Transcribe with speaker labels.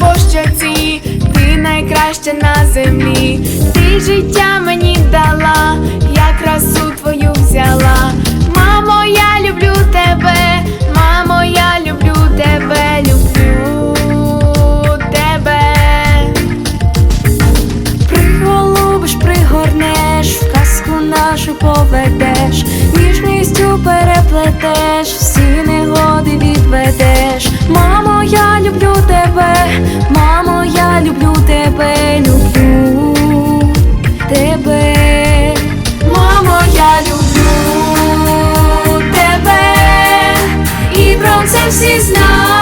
Speaker 1: по щоці, ти найкраща на землі, ти життя мені дала, я красу твою взяла. Мамо, я люблю тебе, мамо, я люблю тебе, люблю тебе.
Speaker 2: Приголубиш, пригорнеш, в казку нашу поведеш, ніжністю переплетеш, всі негоди відведеш тебе, мамо, я люблю тебе, люблю тебе, мамо, я люблю тебе, і про це всі знають.